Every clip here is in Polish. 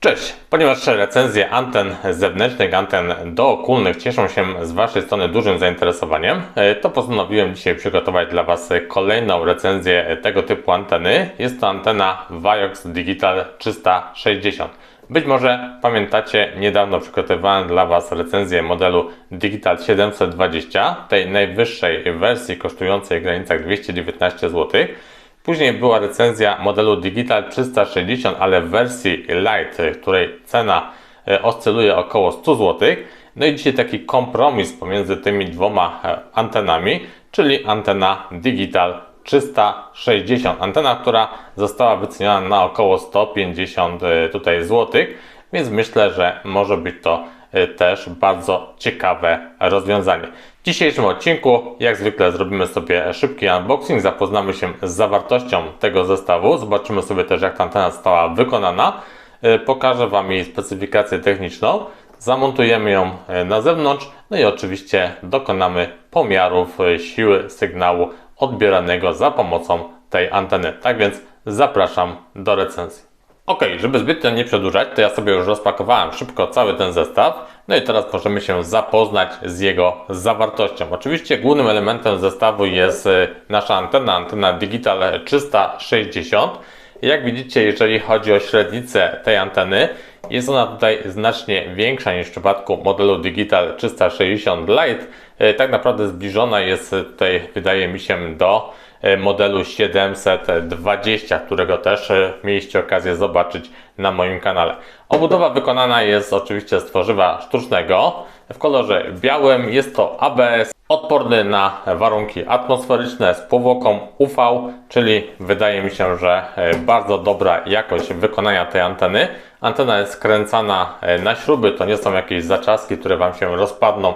Cześć! Ponieważ recenzje anten zewnętrznych, anten dookólnych cieszą się z Waszej strony dużym zainteresowaniem, e, to postanowiłem dzisiaj przygotować dla Was kolejną recenzję tego typu anteny. Jest to antena Viox Digital 360. Być może pamiętacie, niedawno przygotowałem dla Was recenzję modelu Digital 720, tej najwyższej wersji kosztującej w granicach 219 zł. Później była recenzja modelu Digital 360, ale w wersji Lite, której cena e, oscyluje około 100 zł. No i dzisiaj taki kompromis pomiędzy tymi dwoma e, antenami, czyli antena Digital 360. Antena, która została wyceniona na około 150 e, tutaj więc myślę, że może być to też bardzo ciekawe rozwiązanie. W dzisiejszym odcinku, jak zwykle, zrobimy sobie szybki unboxing, zapoznamy się z zawartością tego zestawu, zobaczymy sobie też, jak ta antena została wykonana. E, pokażę Wam jej specyfikację techniczną, zamontujemy ją e, na zewnątrz, no i oczywiście dokonamy pomiarów e, siły sygnału odbieranego za pomocą tej anteny. Tak więc zapraszam do recenzji. Ok, żeby zbytnio nie przedłużać, to ja sobie już rozpakowałem szybko cały ten zestaw. No i teraz możemy się zapoznać z jego zawartością. Oczywiście głównym elementem zestawu jest y, nasza antena, antena Digital 360. Jak widzicie, jeżeli chodzi o średnicę tej anteny, jest ona tutaj znacznie większa niż w przypadku modelu Digital 360 Lite. Y, tak naprawdę zbliżona jest tutaj, wydaje mi się, do modelu 720, którego też e, mieliście okazję zobaczyć na moim kanale. Obudowa wykonana jest oczywiście z tworzywa sztucznego w kolorze białym. Jest to ABS odporny na warunki atmosferyczne z powłoką UV, czyli wydaje mi się, że e, bardzo dobra jakość wykonania tej anteny. Antena jest skręcana na śruby, to nie są jakieś zaczaski, które Wam się rozpadną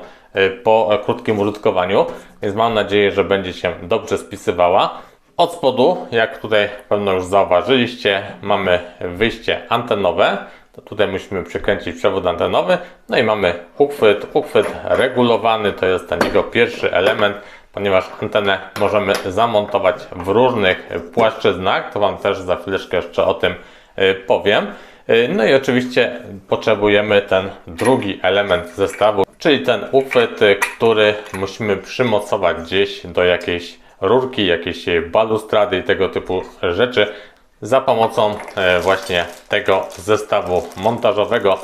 po krótkim użytkowaniu, więc mam nadzieję, że będzie się dobrze spisywała. Od spodu, jak tutaj pewno już zauważyliście, mamy wyjście antenowe. To tutaj musimy przykręcić przewód antenowy. No i mamy uchwyt, uchwyt regulowany, to jest ten jego pierwszy element, ponieważ antenę możemy zamontować w różnych płaszczyznach. To Wam też za chwileczkę jeszcze o tym y, powiem. No i oczywiście potrzebujemy ten drugi element zestawu, czyli ten uchwyt, który musimy przymocować gdzieś do jakiejś rurki, jakiejś balustrady i tego typu rzeczy za pomocą e, właśnie tego zestawu montażowego.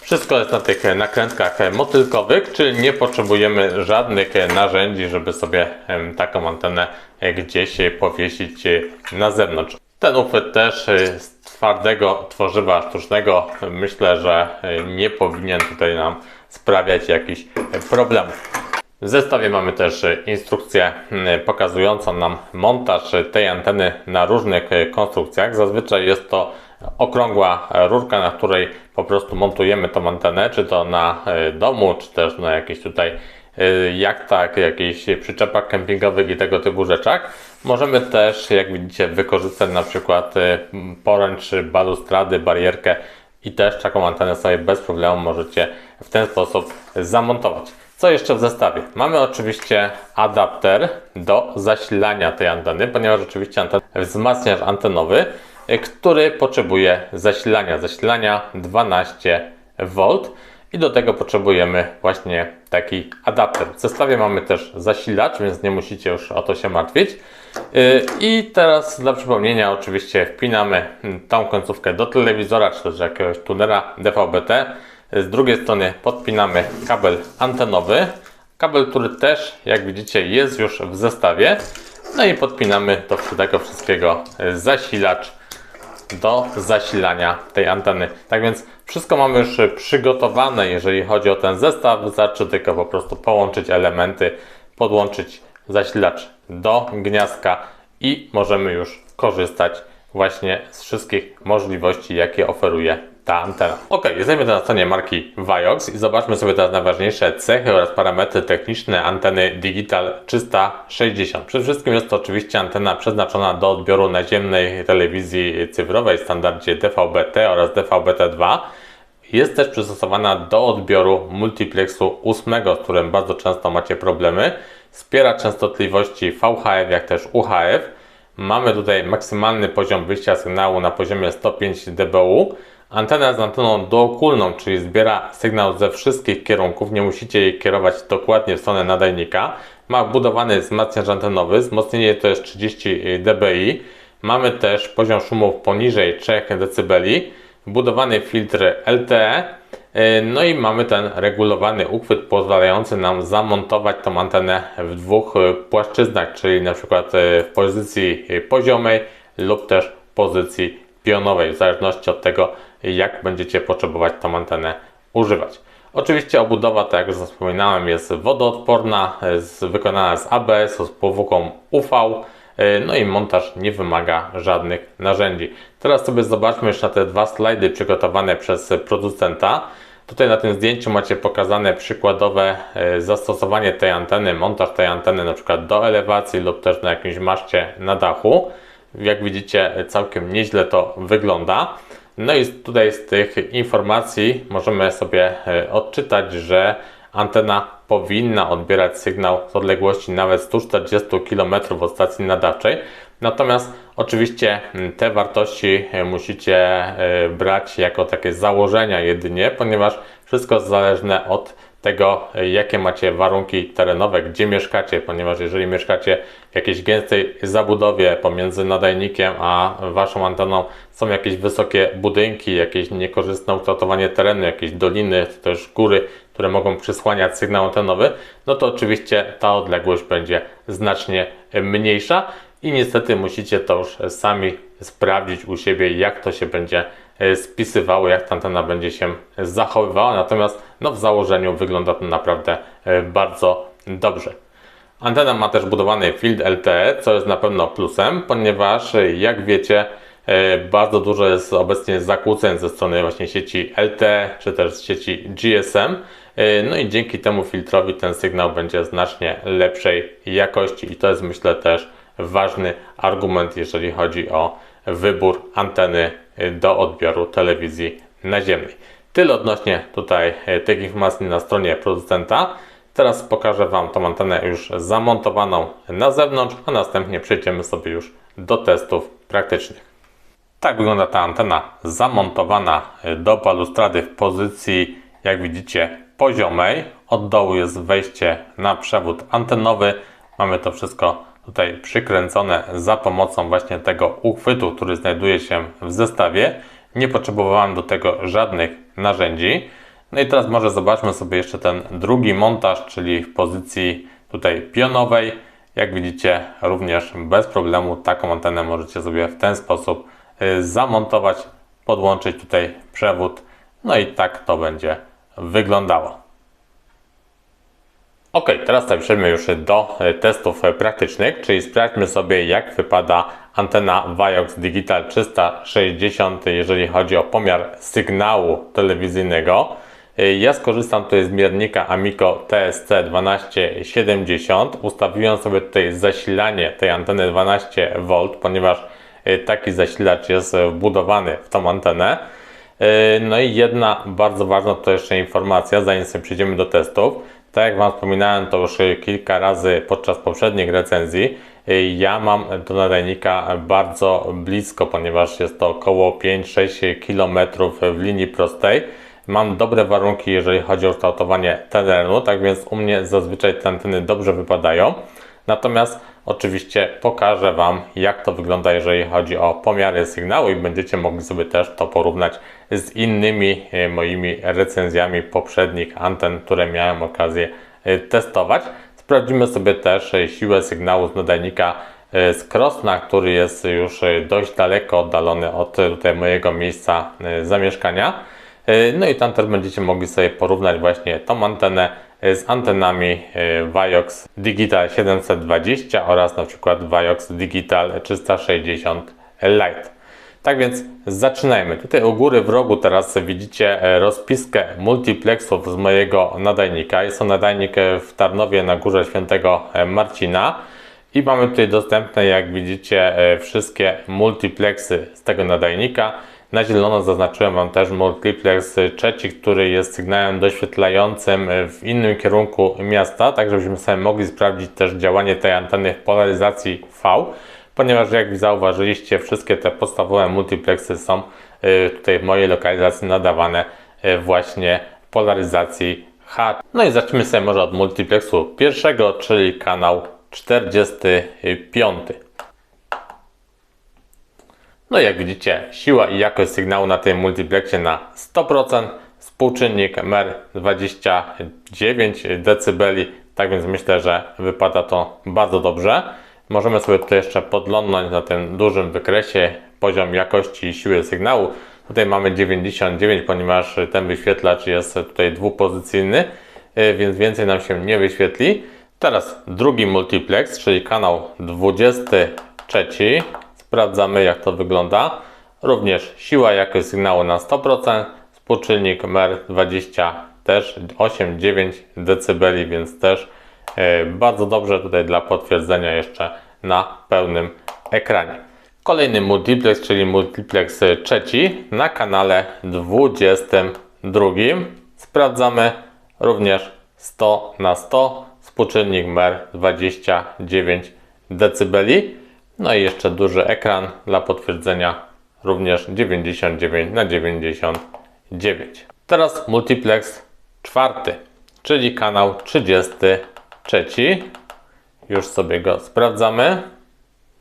Wszystko jest na tych nakrętkach motylkowych, czyli nie potrzebujemy żadnych narzędzi, żeby sobie taką antenę gdzieś powiesić na zewnątrz. Ten uchwyt też z twardego tworzywa sztucznego myślę, że nie powinien tutaj nam sprawiać jakichś problemów. W zestawie mamy też instrukcję pokazującą nam montaż tej anteny na różnych konstrukcjach. Zazwyczaj jest to okrągła rurka, na której po prostu montujemy tą antenę, czy to na e, domu, czy też na jakiejś tutaj e, jachtach, jakichś przyczepach kempingowych i tego typu rzeczach. Możemy też, jak widzicie, wykorzystać na przykład e, poręcz, balustrady, barierkę i też taką antenę sobie bez problemu możecie w ten sposób zamontować. Co jeszcze w zestawie? Mamy oczywiście adapter do zasilania tej anteny, ponieważ oczywiście anten wzmacniacz antenowy, który potrzebuje zasilania, zasilania 12 V i do tego potrzebujemy właśnie taki adapter. W zestawie mamy też zasilacz, więc nie musicie już o to się martwić. Y, I teraz dla przypomnienia oczywiście wpinamy tą końcówkę do telewizora, czy też jakiegoś tunera DVB-T. Z drugiej strony podpinamy kabel antenowy. Kabel, który też, jak widzicie, jest już w zestawie. No i podpinamy do tego wszystkiego zasilacz do zasilania tej anteny. Tak więc wszystko mamy już przygotowane, jeżeli chodzi o ten zestaw. Wystarczy tylko po prostu połączyć elementy, podłączyć zasilacz do gniazdka i możemy już korzystać właśnie z wszystkich możliwości, jakie oferuje ta antena. Ok, jesteśmy na stronie marki Viox i zobaczmy sobie teraz najważniejsze cechy oraz parametry techniczne anteny Digital 360. Przede wszystkim jest to oczywiście antena przeznaczona do odbioru naziemnej telewizji cyfrowej w standardzie DVB-T oraz DVB-T2. Jest też przystosowana do odbioru multiplexu 8, z którym bardzo często macie problemy. Wspiera częstotliwości VHF jak też UHF. Mamy tutaj maksymalny poziom wyjścia sygnału na poziomie 105 dBu Antena z anteną dookulną, czyli zbiera sygnał ze wszystkich kierunków, nie musicie jej kierować dokładnie w stronę nadajnika. Ma wbudowany wzmacniacz antenowy, wzmocnienie to jest 30 dBi. Mamy też poziom szumów poniżej 3 dB, wbudowany filtr LTE, no i mamy ten regulowany uchwyt pozwalający nam zamontować tą antenę w dwóch płaszczyznach, czyli na przykład w pozycji poziomej lub też pozycji pionowej, w zależności od tego, jak będziecie potrzebować tą antenę używać. Oczywiście obudowa, tak jak już wspominałem, jest wodoodporna, jest wykonana z ABS, z powłoką UV, no i montaż nie wymaga żadnych narzędzi. Teraz sobie zobaczmy jeszcze te dwa slajdy przygotowane przez producenta. Tutaj na tym zdjęciu macie pokazane przykładowe e, zastosowanie tej anteny, montaż tej anteny na przykład do elewacji lub też na jakimś maszcie na dachu. Jak widzicie, całkiem nieźle to wygląda. No i tutaj z tych informacji możemy sobie e, odczytać, że antena powinna odbierać sygnał z odległości nawet 140 km od stacji nadawczej. Natomiast oczywiście te wartości e, musicie e, brać jako takie założenia jedynie, ponieważ wszystko jest zależne od tego, jakie macie warunki terenowe, gdzie mieszkacie, ponieważ jeżeli mieszkacie w jakiejś gęstej zabudowie pomiędzy nadajnikiem a waszą anteną są jakieś wysokie budynki, jakieś niekorzystne ukształtowanie terenu, jakieś doliny, też góry, które mogą przysłaniać sygnał antenowy, no to oczywiście ta odległość będzie znacznie mniejsza i niestety musicie to już sami sprawdzić u siebie, jak to się będzie E, spisywało, jak ta antena będzie się zachowywała, natomiast no, w założeniu wygląda to naprawdę e, bardzo dobrze. Antena ma też budowany field LTE, co jest na pewno plusem, ponieważ e, jak wiecie, bardzo dużo jest obecnie zakłóceń ze strony właśnie sieci LTE czy też sieci GSM. No i dzięki temu filtrowi ten sygnał będzie znacznie lepszej jakości i to jest myślę też ważny argument, jeżeli chodzi o wybór anteny do odbioru telewizji naziemnej. Tyle odnośnie tutaj e, tych informacji na stronie producenta. Teraz pokażę Wam tą antenę już zamontowaną na zewnątrz, a następnie przejdziemy sobie już do testów praktycznych. Tak wygląda ta antena zamontowana e, do balustrady w pozycji, jak widzicie, poziomej. Od dołu jest wejście na przewód antenowy. Mamy to wszystko tutaj przykręcone za pomocą właśnie tego uchwytu, który znajduje się w zestawie. Nie potrzebowałem do tego żadnych narzędzi. No i teraz może zobaczmy sobie jeszcze ten drugi montaż, czyli w pozycji tutaj pionowej. Jak widzicie, również bez problemu taką antenę możecie sobie w ten sposób y, zamontować, podłączyć tutaj przewód. No i tak to będzie wyglądało. Ok, teraz przejdziemy już do e, testów e, praktycznych, czyli sprawdźmy sobie jak wypada antena Viox Digital 360, jeżeli chodzi o pomiar sygnału telewizyjnego. E, ja skorzystam tutaj z miernika Amico TSC 1270. Ustawiłem sobie tutaj zasilanie tej anteny 12V, ponieważ taki zasilacz jest wbudowany w tą antenę. No i jedna bardzo ważna to jeszcze informacja, zanim sobie przejdziemy do testów tak jak Wam wspominałem to już kilka razy podczas poprzednich recenzji, ja mam do nadajnika bardzo blisko, ponieważ jest to około 5-6 km w linii prostej. Mam dobre warunki, jeżeli chodzi o kształtowanie terenu, tak więc u mnie zazwyczaj te anteny dobrze wypadają. Natomiast oczywiście pokażę Wam, jak to wygląda, jeżeli chodzi o pomiary sygnału i będziecie mogli sobie też to porównać z innymi e, moimi recenzjami poprzednich anten, które miałem okazję e, testować. Sprawdzimy sobie też e, siłę sygnału z nadajnika z Krosna, który jest już dość daleko oddalony od tutaj mojego miejsca zamieszkania. No i tam też będziecie mogli sobie porównać właśnie tą antenę z antenami Viox Digital 720 oraz na przykład Viox Digital 360 Lite. Tak więc zaczynajmy. Tutaj u góry w rogu teraz widzicie e, rozpiskę multiplexów z mojego nadajnika. Jest to nadajnik e, w Tarnowie na Górze Świętego e, Marcina. I mamy tutaj dostępne, jak widzicie, wszystkie multiplexy z tego nadajnika. Na zielono zaznaczyłem Wam też multiplex trzeci, który jest sygnałem doświetlającym w innym kierunku miasta, tak żebyśmy sobie mogli sprawdzić też działanie tej anteny w polaryzacji V ponieważ jak zauważyliście, wszystkie te podstawowe multiplexy są y, tutaj w mojej lokalizacji nadawane y, właśnie polaryzacji H. No i zacznijmy sobie może od multiplexu pierwszego, czyli kanał 45. No jak widzicie, siła i jakość sygnału na tym multiplexie na 100%, współczynnik MER 29 dB, tak więc myślę, że wypada to bardzo dobrze. Możemy sobie tutaj jeszcze podglądnąć na tym dużym wykresie poziom jakości i siły sygnału. Tutaj mamy 99, ponieważ ten wyświetlacz jest tutaj dwupozycyjny, więc więcej nam się nie wyświetli. Teraz drugi multiplex, czyli kanał 23. Sprawdzamy jak to wygląda. Również siła jakość sygnału na 100%, współczynnik MER 20 też 8-9 dB, więc też bardzo dobrze tutaj dla potwierdzenia jeszcze na pełnym ekranie. Kolejny multiplex, czyli multiplex trzeci na kanale 22. Sprawdzamy również 100 na 100, współczynnik MER 29 dB. No i jeszcze duży ekran dla potwierdzenia również 99 na 99. Teraz multiplex czwarty, czyli kanał 33. Już sobie go sprawdzamy.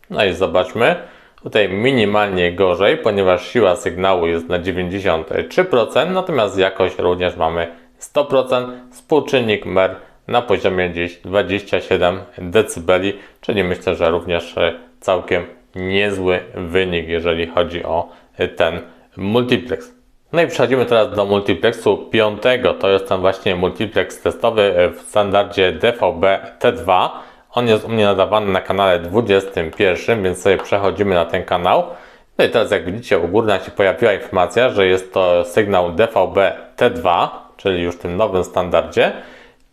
No i zobaczmy. Tutaj minimalnie gorzej, ponieważ siła sygnału jest na 93%, natomiast jakość również mamy 100%. Współczynnik MER na poziomie gdzieś 27 dB, czyli myślę, że również całkiem niezły wynik, jeżeli chodzi o ten multiplex. No i przechodzimy teraz do multiplexu piątego. To jest ten właśnie multiplex testowy w standardzie DVB T2. On jest u mnie nadawany na kanale 21, więc sobie przechodzimy na ten kanał. No i teraz jak widzicie u góry się pojawiła informacja, że jest to sygnał DVB T2, czyli już w tym nowym standardzie.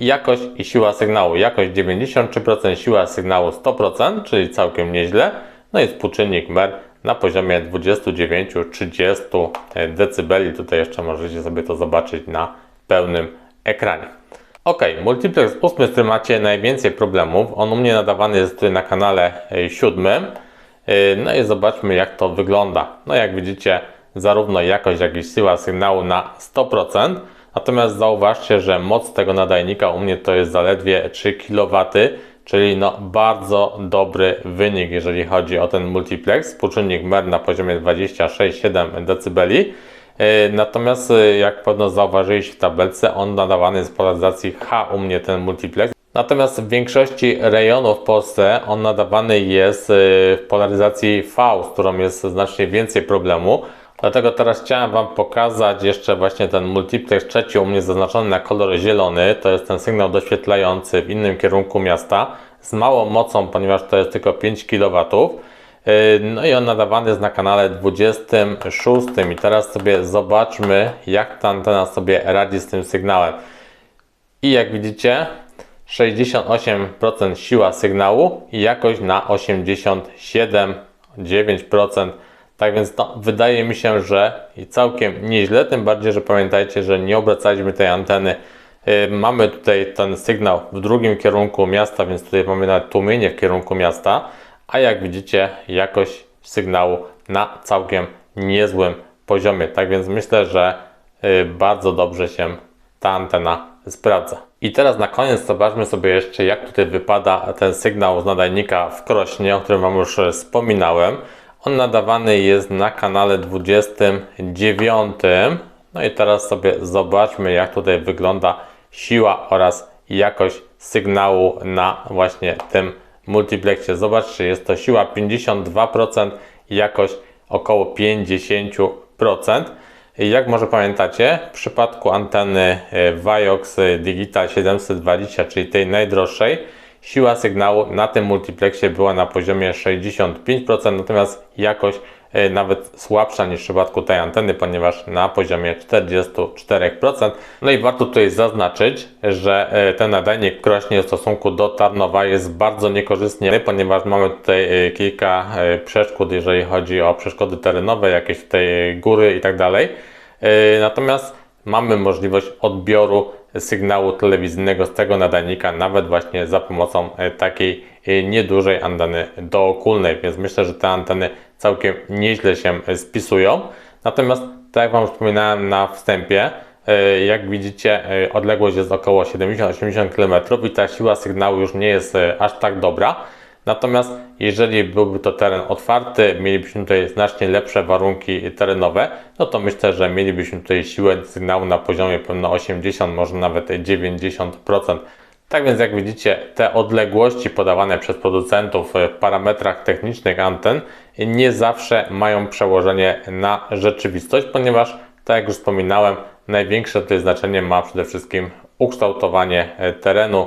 Jakość i siła sygnału. Jakość 93%, siła sygnału 100%, czyli całkiem nieźle. No i współczynnik MER na poziomie 29-30 dB. Tutaj jeszcze możecie sobie to zobaczyć na pełnym ekranie. Ok, multiplex 8, z którym macie najwięcej problemów. On u mnie nadawany jest tutaj na kanale 7. E, no i zobaczmy jak to wygląda. No jak widzicie, zarówno jakość, jak i siła sygnału na 100%. Natomiast zauważcie, że moc tego nadajnika u mnie to jest zaledwie 3 kW czyli no bardzo dobry wynik, jeżeli chodzi o ten multiplex. Współczynnik MER na poziomie 26,7 dB. Natomiast e, jak pewno zauważyliście w tabelce, on nadawany jest w polaryzacji H u mnie ten multiplex. Natomiast w większości rejonów w Polsce on nadawany jest e, w polaryzacji V, z którą jest znacznie więcej problemu. Dlatego teraz chciałem Wam pokazać jeszcze właśnie ten multiplex trzeci u mnie zaznaczony na kolor zielony. To jest ten sygnał doświetlający w innym kierunku miasta z małą mocą, ponieważ to jest tylko 5 kW. Yy, no i on nadawany jest na kanale 26 i teraz sobie zobaczmy jak ta antena sobie radzi z tym sygnałem. I jak widzicie 68% siła sygnału i jakość na 87,9%. Tak więc no, wydaje mi się, że całkiem nieźle, tym bardziej, że pamiętajcie, że nie obracaliśmy tej anteny. Yy, mamy tutaj ten sygnał w drugim kierunku miasta, więc tutaj mamy nawet tłumienie w kierunku miasta, a jak widzicie jakość sygnału na całkiem niezłym poziomie. Tak więc myślę, że yy, bardzo dobrze się ta antena sprawdza. I teraz na koniec zobaczmy sobie jeszcze jak tutaj wypada ten sygnał z nadajnika w Krośnie, o którym Wam już wspominałem. On nadawany jest na kanale 29. No i teraz sobie zobaczmy, jak tutaj wygląda siła oraz jakość sygnału na właśnie tym multiplexie. Zobaczcie, jest to siła 52%, jakość około 50%. Jak może pamiętacie, w przypadku anteny e, Viox Digital 720, czyli tej najdroższej, siła sygnału na tym multiplexie była na poziomie 65%, natomiast jakość e, nawet słabsza niż w przypadku tej anteny, ponieważ na poziomie 44%. No i warto tutaj zaznaczyć, że e, ten nadajnik krośnie w stosunku do Tarnowa jest bardzo niekorzystny, ponieważ mamy tutaj e, kilka przeszkód, jeżeli chodzi o przeszkody terenowe, jakieś tutaj góry i tak dalej. Natomiast mamy możliwość odbioru sygnału telewizyjnego z tego nadajnika, nawet właśnie za pomocą e, takiej e, niedużej anteny dookulnej, więc myślę, że te anteny całkiem nieźle się spisują. Natomiast, tak jak Wam wspominałem na wstępie, e, jak widzicie, e, odległość jest około 70-80 km i ta siła sygnału już nie jest e, aż tak dobra. Natomiast jeżeli byłby to teren otwarty, mielibyśmy tutaj znacznie lepsze warunki terenowe, no to myślę, że mielibyśmy tutaj siłę sygnału na poziomie pewno 80, może nawet 90%. Tak więc jak widzicie, te odległości podawane przez producentów w parametrach technicznych anten nie zawsze mają przełożenie na rzeczywistość, ponieważ, tak jak już wspominałem, największe tutaj znaczenie ma przede wszystkim ukształtowanie terenu,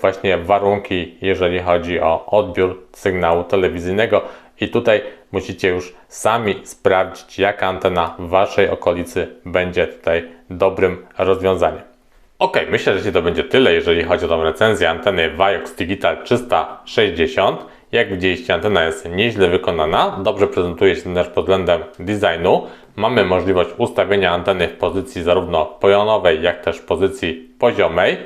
właśnie warunki, jeżeli chodzi o odbiór sygnału telewizyjnego. I tutaj musicie już sami sprawdzić, jaka antena w Waszej okolicy będzie tutaj dobrym rozwiązaniem. Ok, myślę, że to będzie tyle, jeżeli chodzi o tą recenzję anteny Viox Digital 360. Jak widzieliście, antena jest nieźle wykonana, dobrze prezentuje się też pod względem designu. Mamy możliwość ustawienia anteny w pozycji zarówno pojonowej, jak też pozycji poziomej.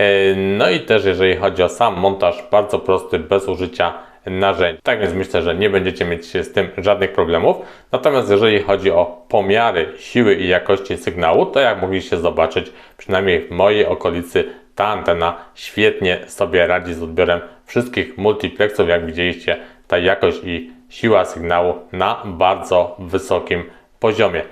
E, no i też jeżeli chodzi o sam montaż, bardzo prosty, bez użycia narzędzi. Tak więc myślę, że nie będziecie mieć z tym żadnych problemów. Natomiast jeżeli chodzi o pomiary siły i jakości sygnału, to jak mogliście zobaczyć, przynajmniej w mojej okolicy ta antena świetnie sobie radzi z odbiorem wszystkich multiplexów. Jak widzieliście, ta jakość i siła sygnału na bardzo wysokim poziomie.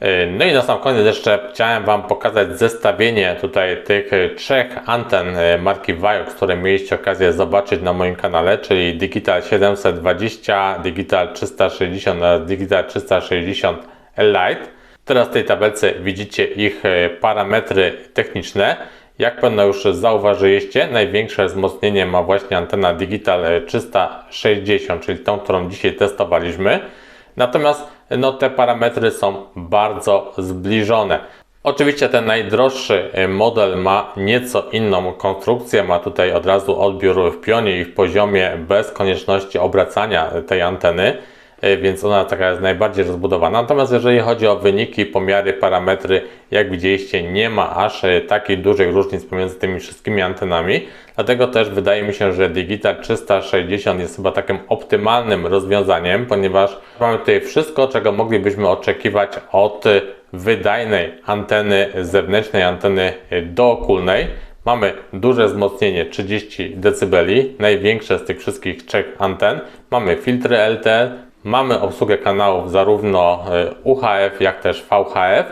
E, no i na sam koniec jeszcze chciałem Wam pokazać zestawienie tutaj tych trzech anten e, marki Viox, które mieliście okazję zobaczyć na moim kanale, czyli Digital 720, Digital 360 oraz Digital 360 Lite. Teraz w tej tabelce widzicie ich e, parametry techniczne. Jak pewno już zauważyliście, największe wzmocnienie ma właśnie antena Digital 360, czyli tą, którą dzisiaj testowaliśmy. Natomiast no, te parametry są bardzo zbliżone. Oczywiście ten najdroższy e, model ma nieco inną konstrukcję, ma tutaj od razu odbiór w pionie i w poziomie bez konieczności obracania tej anteny. E, więc ona taka jest najbardziej rozbudowana. Natomiast jeżeli chodzi o wyniki, pomiary, parametry, jak widzieliście, nie ma aż e, takiej dużej różnic pomiędzy tymi wszystkimi antenami. Dlatego też wydaje mi się, że Digital 360 jest chyba takim optymalnym rozwiązaniem, ponieważ mamy tutaj wszystko, czego moglibyśmy oczekiwać od wydajnej anteny zewnętrznej, anteny dookulnej. Mamy duże wzmocnienie 30 dB, największe z tych wszystkich trzech anten. Mamy filtry LTE, Mamy obsługę kanałów zarówno e, UHF, jak też VHF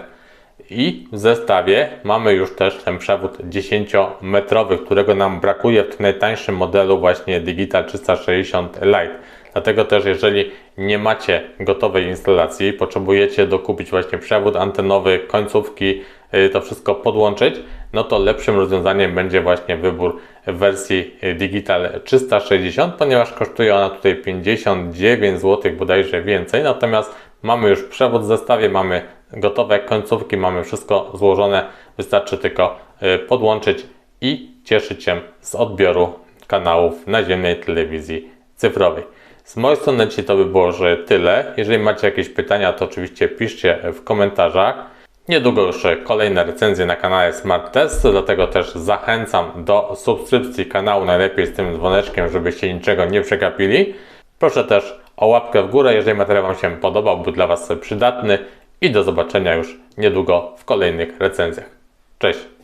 i w zestawie mamy już też ten przewód 10-metrowy, którego nam brakuje w tym najtańszym modelu właśnie Digital 360 Lite. Dlatego też jeżeli nie macie gotowej instalacji, potrzebujecie dokupić właśnie przewód antenowy, końcówki, y, to wszystko podłączyć, no to lepszym rozwiązaniem będzie właśnie wybór wersji Digital 360, ponieważ kosztuje ona tutaj 59 zł bodajże więcej, natomiast mamy już przewód w zestawie, mamy gotowe końcówki, mamy wszystko złożone, wystarczy tylko y, podłączyć i cieszyć się z odbioru kanałów naziemnej telewizji cyfrowej. Z mojej strony dzisiaj to by było że tyle. Jeżeli macie jakieś pytania, to oczywiście piszcie w komentarzach. Niedługo już kolejne recenzje na kanale Smart Test, dlatego też zachęcam do subskrypcji kanału, najlepiej z tym dzwoneczkiem, żebyście niczego nie przegapili. Proszę też o łapkę w górę, jeżeli materiał Wam się podobał, był dla Was przydatny i do zobaczenia już niedługo w kolejnych recenzjach. Cześć!